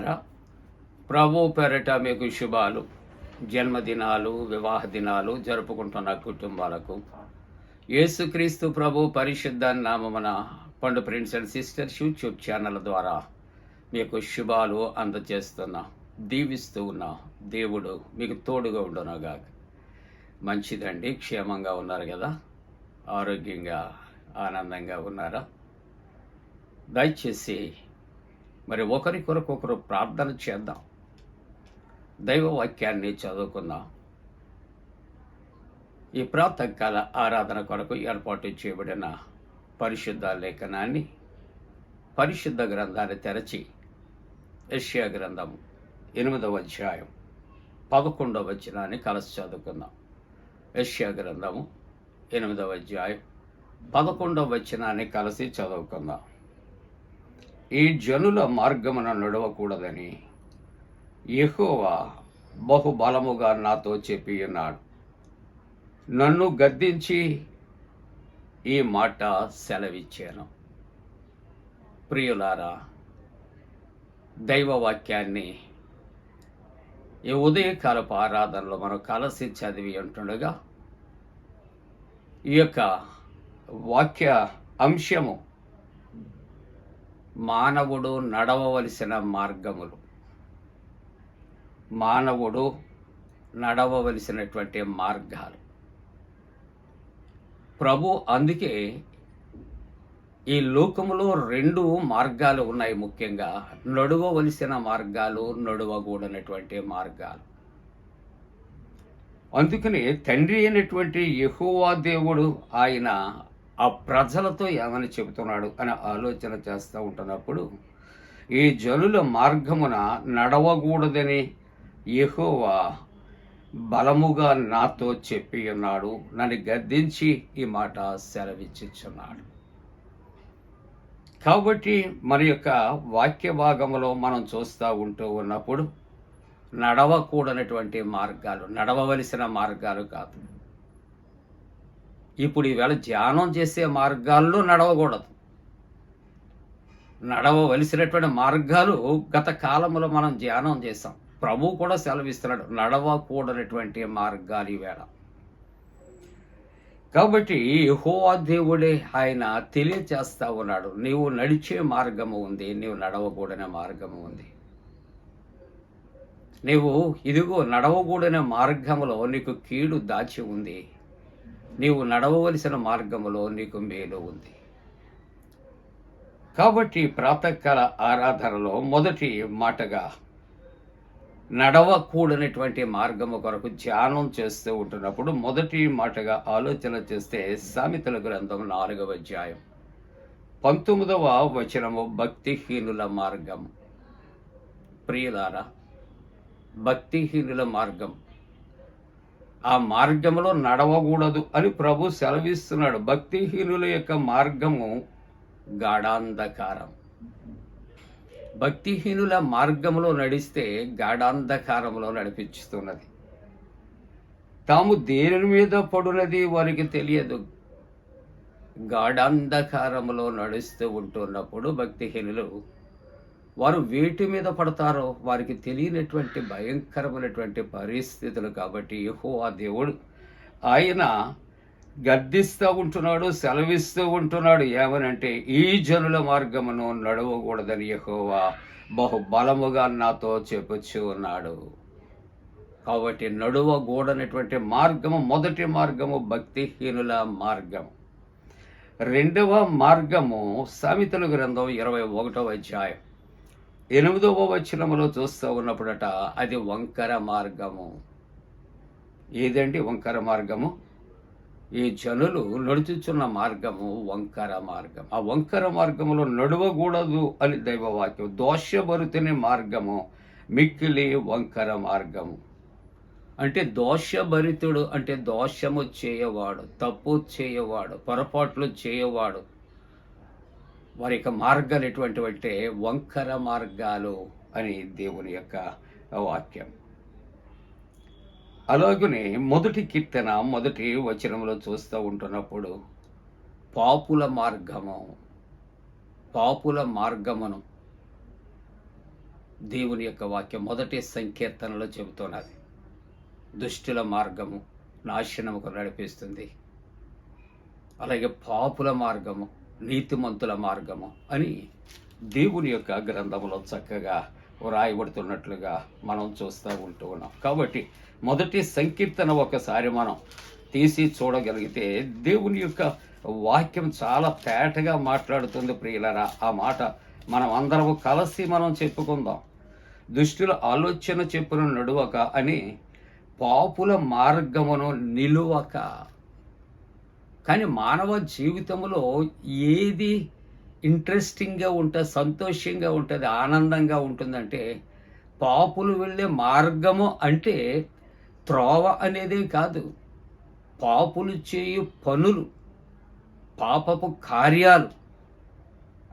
ప్రియులారా ప్రభు పేరట మీకు శుభాలు జన్మదినాలు వివాహ దినాలు జరుపుకుంటున్న కుటుంబాలకు. యేసుక్రీస్తు ప్రభు పరిశుద్ధ నామమున పండు friends and sisters YouTube channel ద్వారా మీకు శుభాలు అందజేస్తున్నా దీవిస్తూ ఉన్నా దేవుడు మీకు తోడుగా ఉండనుగా మంచిదండి క్షేమంగా ఉన్నారు కదా? ఆరోగ్యంగా ఆనందంగా ఉన్నారా? దయచేసి మరి ఒకరి కొరకు ఒకరు ప్రార్థన చేద్దాం. దైవ వాక్యాన్ని చదువుకుందాం. ఈ ప్రాతకాల ఆరాధన కొరకు ఏర్పాటు చేయబడిన పరిశుద్ధ లేఖనాన్ని పరిశుద్ధ గ్రంథాన్ని తెరచి యష్యా గ్రంథం ఎనిమిదవ అధ్యాయం పదకొండవ వచనాన్ని కలిసి చదువుకుందాం. యష్యా గ్రంథము ఎనిమిదవ అధ్యాయం పదకొండవ వచనాన్ని కలిసి చదువుకుందాం. ఈ జనుల మార్గమున నడవకూడదని యెహోవా బహుబలముగా నాతో చెప్పి ఉన్నాడు నన్ను గద్దించి ఈ మాట సెలవిచ్చాను. ప్రియులారా దైవవాక్యాన్ని ఈ ఉదయకాలపు ఆరాధనలో మనం కలసి చదివి ఉంటుండగా ఈ యొక్క వాక్య అంశము మానవుడు నడవవలసిన మార్గములు. మానవుడు నడవవలసినటువంటి మార్గాలు. ప్రభు అందుకే ఈ లోకములో రెండు మార్గాలు ఉన్నాయి ముఖ్యంగా. నడువవలసిన మార్గాలు నడువకూడనటువంటి మార్గాలు. అందుకని తండ్రి అయినటువంటి యహోవా దేవుడు ఆయన ఆ ప్రజలతో ఏమని చెబుతున్నాడు అని ఆలోచన చేస్తూ ఉంటున్నప్పుడు ఈ జనుల మార్గమున నడవకూడదని యహోవా బలముగా నాతో చెప్పి ఉన్నాడు. నన్ను గద్దించి ఈ మాట సెలవిచ్చుచున్నాడు. కాబట్టి మన యొక్క వాక్య భాగంలో మనం చూస్తూ ఉంటూ ఉన్నప్పుడు నడవకూడనటువంటి మార్గాలు నడవవలసిన మార్గాలు కాదు. ఇప్పుడు ఈవేళ ధ్యానం చేసే మార్గాల్లో నడవకూడదు. నడవవలసినటువంటి మార్గాలు గత కాలంలో మనం ధ్యానం చేసాం ప్రభు కూడా సెలవిస్తున్నాడు నడవకూడనటువంటి మార్గాలు ఈవేళ. కాబట్టి యెహోవా దేవుడే ఆయన తెలియచేస్తా ఉన్నాడు నీవు నడిచే మార్గము ఉంది నీవు నడవకూడని మార్గము ఉంది. నీవు ఇదిగో నడవకూడని మార్గములో నీకు కీడు దాచి ఉంది. నీవు నడవవలసిన మార్గములో నీకు మేలు ఉంది. కాబట్టి ప్రాతకాల ఆరాధనలో మొదటి మాటగా నడవకూడనటువంటి మార్గము కొరకు ధ్యానం చేస్తూ ఉంటున్నప్పుడు మొదటి మాటగా ఆలోచన చేస్తే సామెతల గ్రంథం నాలుగవ అధ్యాయం పంతొమ్మిదవ వచనము భక్తిహీనుల మార్గం. ప్రియులారా భక్తిహీనుల మార్గం. ఆ మార్గంలో నడవకూడదు అని ప్రభు సెలవిస్తున్నాడు. భక్తిహీనుల యొక్క మార్గము గాఢాంధకారం. భక్తిహీనుల మార్గంలో నడిస్తే గాఢాంధకారంలో నడిపించుతున్నది. తాము దేని మీద పడునది వారికి తెలియదు. గాఢాంధకారంలో నడుస్తూ ఉంటున్నప్పుడు భక్తిహీనులు వారు వేటి మీద పడతారో వారికి తెలియనటువంటి భయంకరమైనటువంటి పరిస్థితులు కాబట్టి యహో ఆ దేవుడు ఆయన గద్దిస్తూ ఉంటున్నాడు సెలవిస్తూ ఉంటున్నాడు. ఏమనంటే ఈ జనుల మార్గమును నడవకూడదని యహోవా బహుబలముగా నాతో చెప్పుచూ ఉన్నాడు. కాబట్టి నడువగూడనటువంటి మార్గము మొదటి మార్గము భక్తిహీనుల మార్గం. రెండవ మార్గము సామెతల గ్రంథం ఇరవై ఒకటవ అధ్యాయం. ఎనిమిదవ వచనములో చూస్తూ ఉన్నప్పుడట అది వంకర మార్గము. ఏదండి వంకర మార్గము? ఈ జనులు నడుచుచున్న మార్గము వంకర మార్గం. ఆ వంకర మార్గములో నడవకూడదు అని దైవవాక్యం. దోషభరితని మార్గము మిక్కిలి వంకర మార్గము. అంటే దోషభరితుడు అంటే దోషము చేయవాడు తప్పు చేయవాడు పొరపాట్లు చేయవాడు. వారి యొక్క మార్గాలు ఎటువంటివి అంటే వంకర మార్గాలు అని దేవుని యొక్క వాక్యం. అలాగనే మొదటి కీర్తన మొదటి వచనంలో చూస్తూ ఉంటున్నప్పుడు పాపుల మార్గము పాపుల మార్గమును దేవుని యొక్క వాక్యం మొదటి సంకీర్తనలో చెబుతున్నది. దుష్టుల మార్గము నాశనముకు నడిపిస్తుంది. అలాగే పాపుల మార్గము నీతిమంతుల మార్గము అని దేవుని యొక్క గ్రంథంలో చక్కగా వ్రాయబడుతున్నట్లుగా మనం చూస్తూ ఉంటూ ఉన్నాం. కాబట్టి మొదటి సంకీర్తన ఒకసారి మనం తీసి చూడగలిగితే దేవుని యొక్క వాక్యం చాలా తేటగా మాట్లాడుతుంది ప్రియులరా. ఆ మాట మనం అందరం కలిసి మనం చెప్పుకుందాం. దుష్టుల ఆలోచన చెప్పును నడువక అని పాపుల మార్గమును నిలువక కానీ మానవ జీవితంలో ఏది ఇంట్రెస్టింగ్గా ఉంటుంది సంతోషంగా ఉంటుంది ఆనందంగా ఉంటుందంటే పాపులు వెళ్ళే మార్గము అంటే త్రోవ అనేదే కాదు. పాపులు చేయు పనులు పాపపు కార్యాలు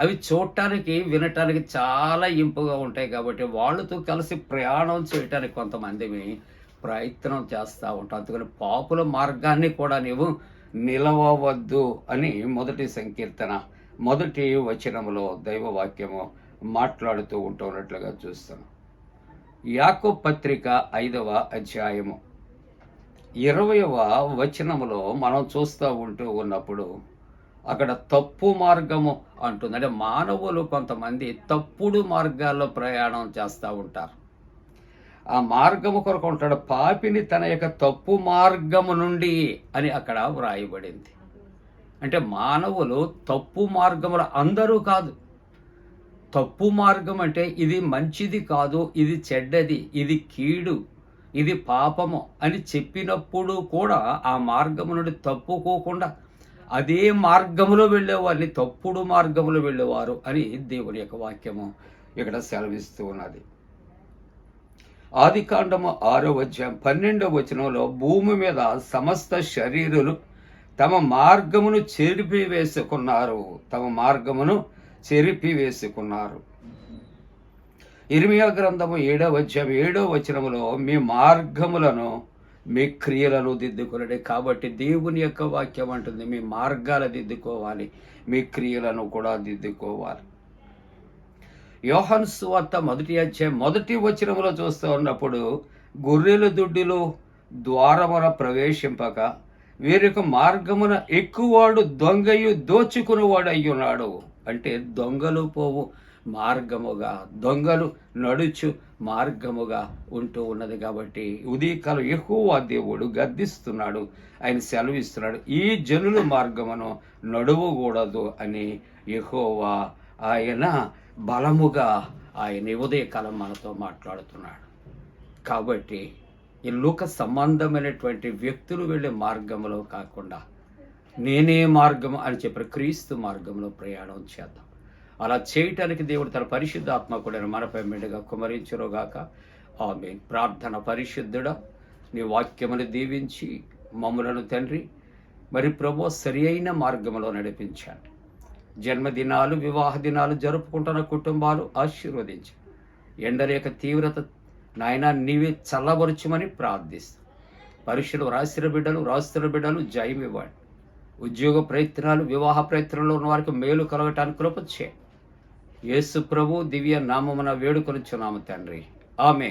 అవి చూడటానికి వినటానికి చాలా ఇంపుగా ఉంటాయి కాబట్టి వాళ్ళతో కలిసి ప్రయాణం చేయటానికి కొంతమంది ప్రయత్నం చేస్తూ ఉంటాం. అందుకని పాపుల మార్గాన్ని కూడా నీవు నిలవవద్దు అని మొదటి సంకీర్తన మొదటి వచనములో దైవవాక్యము మాట్లాడుతూ ఉంటున్నట్లుగా చూస్తాం. యాకో పత్రిక ఐదవ అధ్యాయము. ఇరవయవ వచనములో మనం చూస్తూ ఉంటూ ఉన్నప్పుడు అక్కడ తప్పు మార్గము అంటుంది అంటే మానవులు కొంతమంది తప్పుడు మార్గాల్లో ప్రయాణం చేస్తూ ఉంటారు. ఆ మార్గము కొరకు ఉంటాడు. పాపిని తన యొక్క తప్పు మార్గము నుండి అని అక్కడ వ్రాయబడింది. అంటే మానవులు తప్పు మార్గములు అందరూ కాదు. తప్పు మార్గం అంటే ఇది మంచిది కాదు ఇది చెడ్డది ఇది కీడు ఇది పాపము అని చెప్పినప్పుడు కూడా ఆ మార్గము నుండి తప్పుకోకుండా అదే మార్గములో వెళ్ళేవారిని తప్పుడు మార్గములో వెళ్ళేవారు అని దేవుని యొక్క వాక్యము ఇక్కడ సెలవిస్తూ ఉన్నది. ఆది కాండము ఆరో అధ్యాయం పన్నెండవ వచనంలో భూమి మీద సమస్త శరీరులు తమ మార్గమును చెరిపి వేసుకున్నారు తమ మార్గమును చెరిపి వేసుకున్నారు ఇర్మియా గ్రంథము ఏడవ అధ్యాయం ఏడవ వచనములో మీ మార్గములను మీ క్రియలను దిద్దుకునడే. కాబట్టి దేవుని యొక్క వాక్యం అంటుంది మీ మార్గాలు దిద్దుకోవాలి మీ క్రియలను కూడా దిద్దుకోవాలి. యోహన్ సువార్త మొదటి అధ్యాయం మొదటి వచనములో చూస్తూ ఉన్నప్పుడు గొర్రెల దుడ్డిలో ద్వారమున ప్రవేశింపక వేరొక మార్గమున ఎక్కువాడు దొంగయు దోచుకునేవాడు అయ్యున్నాడు. అంటే దొంగలు పోవు మార్గముగా దొంగలు నడుచు మార్గముగా ఉంటూ ఉన్నది కాబట్టి ఉదయకాలం ఎక్కువ దేవుడు గద్దిస్తున్నాడు ఆయన సెలవిస్తున్నాడు ఈ జనుల మార్గమును నడువకూడదు అని ఎహోవా ఆయన బలముగా ఆయన ఉదయకాలం మనతో మాట్లాడుతున్నాడు. కాబట్టి ఈ లోక సంబంధమైనటువంటి వ్యక్తులు వెళ్ళే మార్గంలో కాకుండా నేనే మార్గం అని చెప్పిన క్రీస్తు మార్గంలో ప్రయాణం చేద్దాం. అలా చేయటానికి దేవుడు తన పరిశుద్ధాత్మ కూడా మనపై మెండుగా కుమరించునుగాక ఆమె ప్రార్థన పరిశుద్ధుడ నీ వాక్యమును దీవించి మమ్ములను తండ్రి మరి ప్రభు సరి అయిన మార్గంలో నడిపించాడు. జన్మదినాలు వివాహ దినాలు జరుపుకుంటున్న కుటుంబాలు ఆశీర్వదించాయి ఎండల యొక్క తీవ్రత నాయన నీవే చల్లబరుచుమని ప్రార్థిస్తాం. పరీక్షలు రాసిన బిడ్డలు రాస్తున్న బిడ్డలు జయమివ్వండి ఉద్యోగ ప్రయత్నాలు వివాహ ప్రయత్నంలో ఉన్న వారికి మేలు కలగటానికి కృపచ్చే యేసు ప్రభు దివ్య నామమున వేడుకొనిచున్నాము తండ్రి. ఆమె